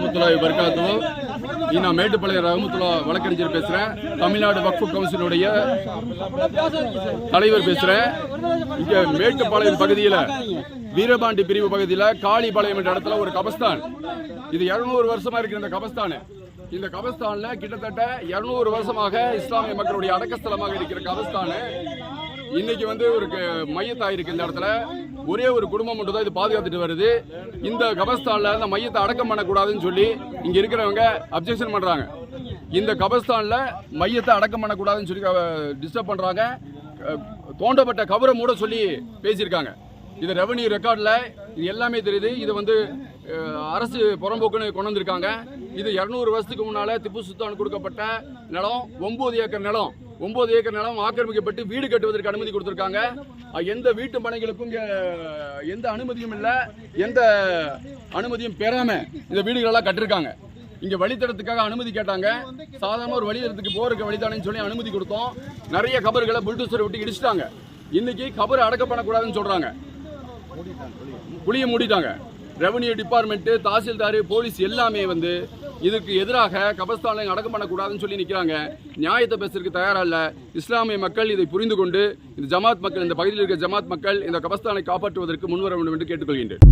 வரமத்துல்லாஹி வபரகாத்துஹு. நான் மேட்டுப்பாளையம் ரஹமத்துல்லா வழக்கறிஞர் பேசுறேன். தமிழ்நாடு வக்ஃபு கவுன்சிலுடைய தலைவர் பேசுறேன். இங்க மேட்டுப்பாளையம் பகுதியில வீரபாண்டி பிரிவு பகுதியில காளிபாளையம் என்ற இடத்துல ஒரு கபஸ்தான். இது 200 வருஷமா இருக்கிற இந்த கபஸ்தான். இந்த கபஸ்தான்ல கிட்டத்தட்ட 200 வருஷமாக இஸ்லாமிய மக்களுடைய அடக்கஸ்தலமாக இருக்கிற கபஸ்தான். இன்னைக்கு வந்து ஒரு க- இந்த இடத்துல. ஒரே ஒரு குடும்பம் மட்டும் தான் இது பாதுகாத்துட்டு வருது. இந்த கபஸ்தான்ல இந்த மையத்தை அடக்கம் பண்ணக்கூடாதுன்னு சொல்லி இங்க இருக்கிறவங்க அப்ஜெக்ஷன் பண்றாங்க. இந்த கபஸ்தான்ல மையத்தை அடக்கம் பண்ணக்கூடாதுன்னு சொல்லி டிஸ்டர்ப் பண்றாங்க. தோண்டப்பட்ட கபரை மூட சொல்லி பேசியிருக்காங்க. இது ரெவன்யூ ரெக்கார்டில் இது எல்லாமே தெரியுது. இது வந்து அரசு புறம்போக்குன்னு கொண்டு வந்திருக்காங்க இது இரநூறு வருஷத்துக்கு முன்னால் திப்பு சுல்தான் கொடுக்கப்பட்ட நிலம் ஒம்பது ஏக்கர் நிலம். ஒம்பது ஏக்கர் நிலம் ஆக்கிரமிக்கப்பட்டு வீடு கட்டுவதற்கு அனுமதி கொடுத்துருக்காங்க. எந்த வீட்டு மனைகளுக்கும் எந்த அனுமதியும் இல்லை. எந்த அனுமதியும் பெறாமல் இந்த வீடுகளெல்லாம் கட்டிருக்காங்க. இங்கே வழித்தடத்துக்காக அனுமதி கேட்டாங்க. சாதாரண ஒரு வழித்தடத்துக்கு போறதுக்கு வழித்தானேன்னு சொல்லி அனுமதி கொடுத்தோம். நிறைய கபர்களை புல்டோசர் விட்டு இடிச்சிட்டாங்க. இன்னைக்கு கபர் அடக்கப்படக்கூடாதுன்னு பண்ணக்கூடாதுன்னு புளிய மூடிட்டாங்க. ரெவன்யூ டிபார்ட்மெண்ட் தாசில்தார் போலீஸ் எல்லாமே வந்து இதுக்கு எதிராக கபஸ்தானை அடக்கம் பண்ணக்கூடாதுன்னு சொல்லி நிற்கிறாங்க நியாயத்தை பேசுறதுக்கு தயாராக இல்லை. இஸ்லாமிய மக்கள் இதை புரிந்து கொண்டு இந்த ஜமாத் மக்கள் இந்த பகுதியில் இருக்கிற ஜமாத் மக்கள் இந்த கபஸ்தானை காப்பாற்றுவதற்கு முன்வர வேண்டும் என்று கேட்டுக்கொள்கின்றேன்.